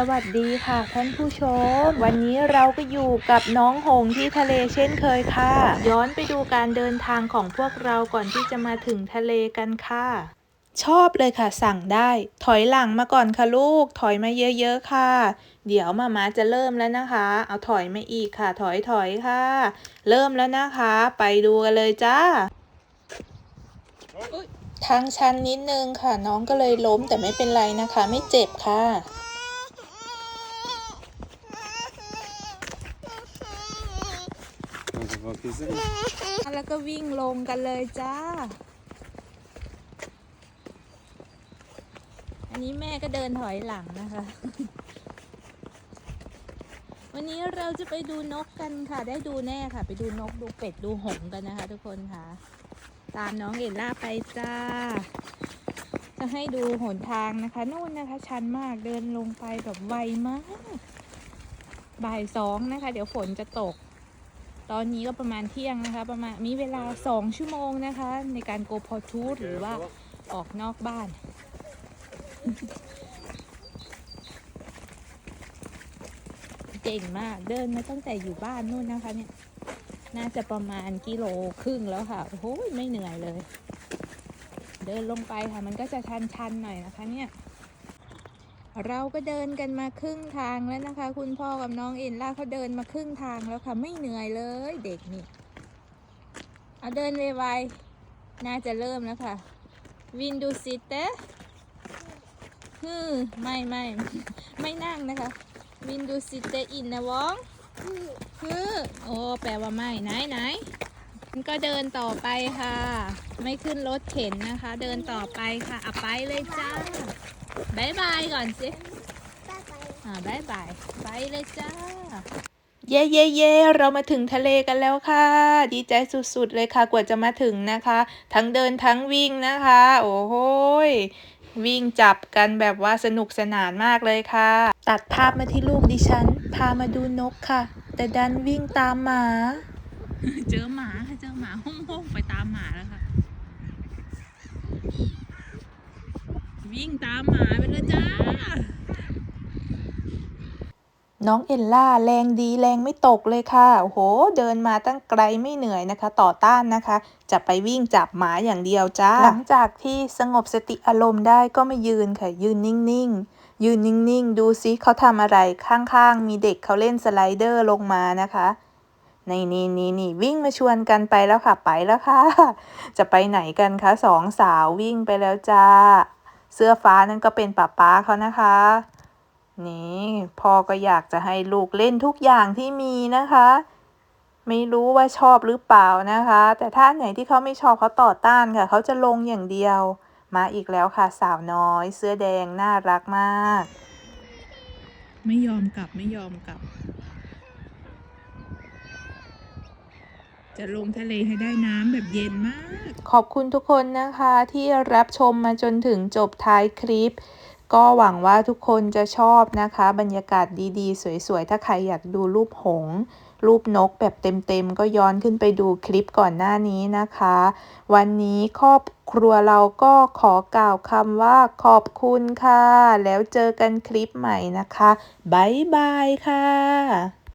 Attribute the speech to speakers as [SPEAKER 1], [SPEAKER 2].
[SPEAKER 1] สวัสดีค่ะท่านผู้ชม วันนี้เราก็อยู่กับน้องหงที่ทะเลเช่นเคยค่ะ ย้อนไปดูการเดินทางของพวกเราก่อนที่จะมาถึงทะเลกันค่ะ ชอบเลยค่ะ สั่งได้ ถอยหลังมาก่อนค่ะลูก ถอยมาเยอะๆค่ะ เดี๋ยวมามาจะเริ่มแล้วนะคะ เอาถอยมาอีกค่ะ ถอยถอยค่ะ เริ่มแล้วนะคะ ไปดูกันเลยจ้าทางชันนิดนึงค่ะ น้องก็เลยล้มแต่ไม่เป็นไรนะคะ ไม่เจ็บค่ะ แล้วก็วิ่งลงกันเลยจ้า อันนี้แม่ก็เดินถอยหลังนะคะ วันนี้เราจะไปดูนกกันค่ะ ได้ดูแน่ค่ะ ไปดูนกดูเป็ดดูหงกันนะคะ ทุกคนค่ะ ตามน้องเอลล่าไปจ้า จะให้ดูหนทางนะคะ นู่นนะคะ ชันมากเดินลงไปแบบไวมาก บ่ายสองนะคะ เดี๋ยวฝนจะตก ตอนนี้ก็ประมาณเที่ยงนะคะ ประมาณมีเวลาสองชั่วโมงนะคะ ในการโกพอทูหรือว่าออกนอกบ้าน เก่งมากเดินมาตั้งแต่อยู่บ้านนู่นนะคะเนี่ย น่าจะประมาณกิโลครึ่งแล้วค่ะ โอ้โหไม่เหนื่อยเลย เดินลงไปค่ะ มันก็จะชันๆหน่อยนะคะเนี่ย เราก็เดินกันมาครึ่งทางแล้วนะคะ คุณพ่อกับน้องเอ็นล่าเขาเดินมาครึ่งทางแล้วค่ะ ไม่เหนื่อยเลยเด็กนี่ เอาเดินไวๆน่าจะเริ่มแล้วค่ะ วินดูสิเตะฮึมไม่ไม่ไม่นั่งนะคะ วินดูสิเตอินนะวองฮึโอ้แปลว่าไม่ไหนไหนก็เดินต่อไปค่ะ ไม่ขึ้นรถเข็นนะคะ เดินต่อไปค่ะอะไปเลยจ้า บายบายก่อนสิอ่าบายบายไปเลยจ้า เย่เย่เย่เรามาถึงทะเลกันแล้วค่ะ ดีใจสุดๆเลยค่ะ กว่าจะมาถึงนะคะ ทั้งเดินทั้งวิ่งนะคะ โอ้โหยวิ่งจับกันแบบว่าสนุกสนานมากเลยค่ะ ตัดภาพมาที่ลูกดิฉัน พามาดูนกค่ะ แต่ดันวิ่งตามหมา
[SPEAKER 2] เจอหมาค่ะเจอหมาห้องห้องไปตามหมาแล้วค่ะ วิ่งตามหมาไปเลยจ้า
[SPEAKER 1] น้องเอลล่าแรงดีแรงไม่ตกเลยค่ะ โอ้โห เดินมาตั้งไกลไม่เหนื่อยนะคะ ต่อต้านนะคะ จะไปวิ่งจับหมาอย่างเดียวจ้า หลังจากที่สงบสติอารมณ์ได้ก็มายืนค่ะ ยืนนิ่งๆ ยืนนิ่งๆ ดูซิเขาทำอะไร ข้างๆ มีเด็กเขาเล่นสไลเดอร์ลงมานะคะนี่นี่นี่นี่วิ่งมาชวนกันไปแล้วค่ะไปแล้วค่ะ จะไปไหนกันคะสองสาววิ่งไปแล้วจ้า เสื้อฟ้านั่นก็เป็นป้าป้าเขานะคะ นี่พ่อก็อยากจะให้ลูกเล่นทุกอย่างที่มีนะคะ ไม่รู้ว่าชอบหรือเปล่านะคะ แต่ถ้าไหนที่เขาไม่ชอบเขาต่อต้านค่ะ เขาจะลงอย่างเดียว มาอีกแล้วค่ะสาวน้อย เสื้อแดงน่ารักมาก
[SPEAKER 2] ไม่ยอมกลับไม่ยอมกลับ จะลงทะเลให้ได้น้ำแบบเย็นมาก
[SPEAKER 1] ขอบคุณทุกคนนะคะที่รับชมมาจนถึงจบท้ายคลิป ก็หวังว่าทุกคนจะชอบนะคะ บรรยากาศดีๆ สวยๆ ถ้าใครอยากดูรูปหงส์รูปนกแบบเต็มๆ ก็ย้อนขึ้นไปดูคลิปก่อนหน้านี้นะคะ วันนี้ครอบครัวเราก็ขอกล่าวคำว่าขอบคุณค่ะ แล้วเจอกันคลิปใหม่นะคะ บ๊ายบายค่ะ